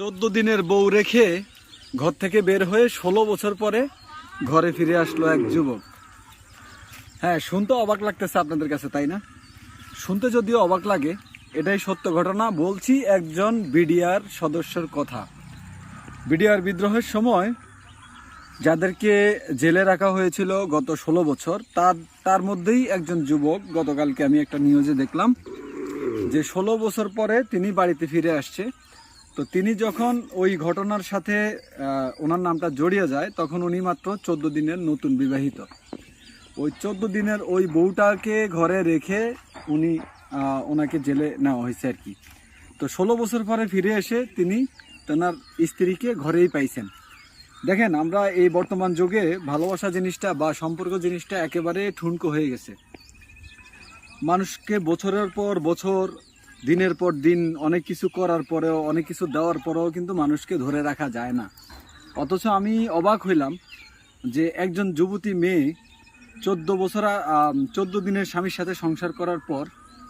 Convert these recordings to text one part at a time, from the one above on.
চোদ্দ দিনের বউ রেখে ঘর থেকে বের হয়ে ষোলো বছর পরে ঘরে ফিরে আসলো এক যুবক। হ্যাঁ শুনতে অবাক লাগতেছে আপনাদের কাছে, তাই না? শুনতে যদিও অবাক লাগে, এটাই সত্য ঘটনা, বলছি একজন বিডিআর সদস্যর কথা। বিডিআর বিদ্রোহের সময় যাদেরকে জেলে রাখা হয়েছিল গত ষোলো বছর, তার তার মধ্যেই একজন যুবক, গতকালকে আমি একটা নিউজে দেখলাম, যে ষোলো বছর পরে তিনি বাড়িতে ফিরে আসছে। তো তিনি যখন ওই ঘটনার সাথে ওনার নামটা জড়িয়ে যায়, তখন উনি মাত্র চোদ্দ দিনের নতুন বিবাহিত। ওই চোদ্দ দিনের ওই বউটাকে ঘরে রেখে উনি ওনাকে জেলে নেওয়া হয়েছে আর কি। তো ষোলো বছর পরে ফিরে এসে তিনি তেনার স্ত্রীকে ঘরেই পাইছেন। দেখেন, আমরা এই বর্তমান যুগে ভালোবাসা জিনিসটা বা সম্পর্ক জিনিসটা একেবারে ঠুনকো হয়ে গেছে। মানুষকে বছরের পর বছর দিনের পর দিন অনেক কিছু করার পরেও, অনেক কিছু দেওয়ার পরেও কিন্তু মানুষকে ধরে রাখা যায় না। অথচ আমি অবাক হইলাম যে একজন যুবতী মেয়ে চোদ্দ বছর চোদ্দ দিনের স্বামীর সাথে সংসার করার পর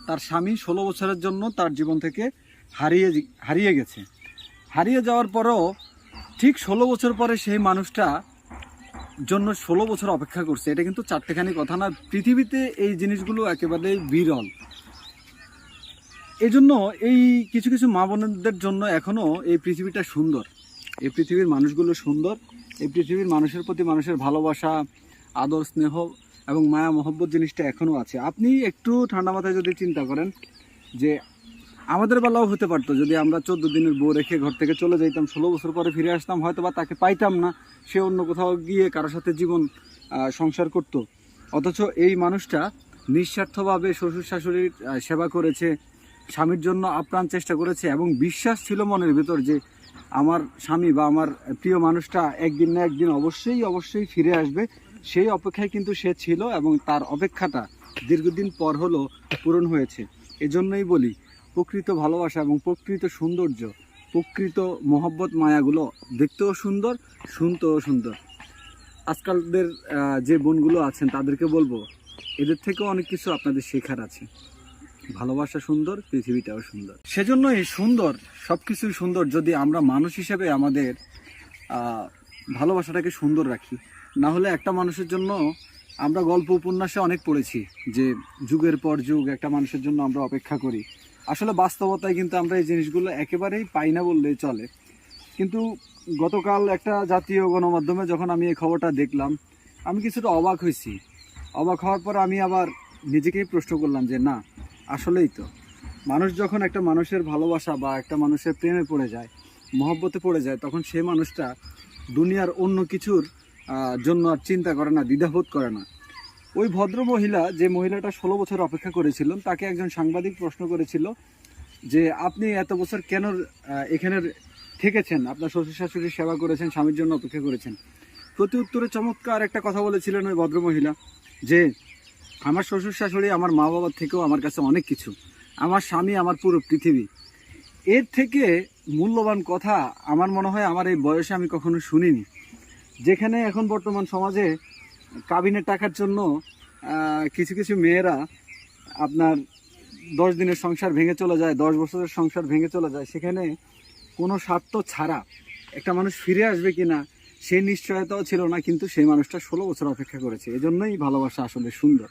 তার স্বামী ষোলো বছরের জন্য তার জীবন থেকে হারিয়ে হারিয়ে গেছে। হারিয়ে যাওয়ার পরেও ঠিক ষোলো বছর পরে সেই মানুষটা জন্য ষোলো বছর অপেক্ষা করছে। এটা কিন্তু চারটেখানি কথা না, পৃথিবীতে এই জিনিসগুলো একেবারে বিরল। এই জন্য এই কিছু কিছু মা বোনদের জন্য এখনও এই পৃথিবীটা সুন্দর। এই পৃথিবীর মানুষগুলো সুন্দর। এই পৃথিবীর মানুষের প্রতি মানুষের ভালোবাসা, আদর, স্নেহ এবং মায়া, মহব্বত জিনিসটা এখনও আছে। আপনি একটু ঠান্ডা মাথায় যদি চিন্তা করেন যে আমাদের বেলাও হতে পারতো, যদি আমরা চোদ্দ দিনের বউ রেখে ঘর থেকে চলে যাইতাম, ষোলো বছর পরে ফিরে আসতাম হয়তো বা তাকে পাইতাম না। সে অন্য কোথাও গিয়ে কারোর সাথে জীবন সংসার করত। অথচ এই মানুষটা নিঃস্বার্থভাবে শ্বশুর শাশুড়ির সেবা করেছে স্বামীর জন্য আপ্রাণ চেষ্টা করেছে এবং বিশ্বাস ছিল মনের ভেতর যে আমার স্বামী বা আমার প্রিয় মানুষটা একদিন না একদিন অবশ্যই অবশ্যই ফিরে আসবে। সেই অপেক্ষায় কিন্তু সে ছিল এবং তার অপেক্ষাটা দীর্ঘদিন পর হলো পূরণ হয়েছে। এজন্যই বলি, প্রকৃত ভালোবাসা এবং প্রকৃত সৌন্দর্য, প্রকৃত মহব্বত মায়াগুলো দেখতেও সুন্দর, শুনতেও সুন্দর। আজকালদের যে বোনগুলো আছেন তাদেরকে বলব, এদের থেকেও অনেক কিছু আপনাদের শেখার আছে। ভালোবাসা সুন্দর, পৃথিবীটাও সুন্দর। সেজন্যই সুন্দর, সবকিছুই সুন্দর যদি আমরা মানুষ হিসেবে আমাদের ভালোবাসাটাকে সুন্দর রাখি। না হলে একটা মানুষের জন্য আমরা গল্প উপন্যাসে অনেক পড়েছি যে যুগের পর যুগ একটা মানুষের জন্য আমরা অপেক্ষা করি। আসলে বাস্তবতায় কিন্তু আমরা এই জিনিসগুলো একেবারেই পাই না বললেই চলে। কিন্তু গতকাল একটা জাতীয় গণমাধ্যমে যখন আমি এই খবরটা দেখলাম, আমি কিছুটা অবাক হয়েছি। অবাক হওয়ার পর আমি আবার নিজেকেই প্রশ্ন করলাম যে, না আসলেই তো। মানুষ যখন একটা মানুষের ভালোবাসা বা একটা মানুষের প্রেমে পড়ে যায়, মহব্বতে পড়ে যায়, তখন সেই মানুষটা দুনিয়ার অন্য কিছুর জন্য আর চিন্তা করে না, দ্বিধাবোধ করে না। ওই ভদ্র মহিলা যে মহিলাটা ষোলো বছর অপেক্ষা করেছিলেন, তাকে একজন সাংবাদিক প্রশ্ন করেছিল যে, আপনি এত বছর কেন এখানে থেকেছেন? আপনার শ্বশুর শাশুড়ির সেবা করেছেন, স্বামীর জন্য অপেক্ষা করেছেন? প্রতি উত্তরে চমৎকার একটা কথা বলেছিলেন ওই ভদ্র মহিলা যে আমার শ্বশুর শাশুড়ি আমার মা বাবার থেকেও আমার কাছে অনেক কিছু। আমার স্বামী আমার পুরো পৃথিবী। এর থেকে মূল্যবান কথা আমার মনে হয় আমার এই বয়সে আমি কখনো শুনিনি। যেখানে এখন বর্তমান সমাজে কাবিনের টাকার জন্য কিছু কিছু মেয়েরা আপনার দশ দিনের সংসার ভেঙে চলে যায়, দশ বছরের সংসার ভেঙে চলে যায়, সেখানে কোনো স্বার্থ ছাড়া একটা মানুষ ফিরে আসবে কি না সেই নিশ্চয়তাও ছিল না, কিন্তু সেই মানুষটা ষোলো বছর অপেক্ষা করেছে। এজন্যই ভালোবাসা আসলে সুন্দর।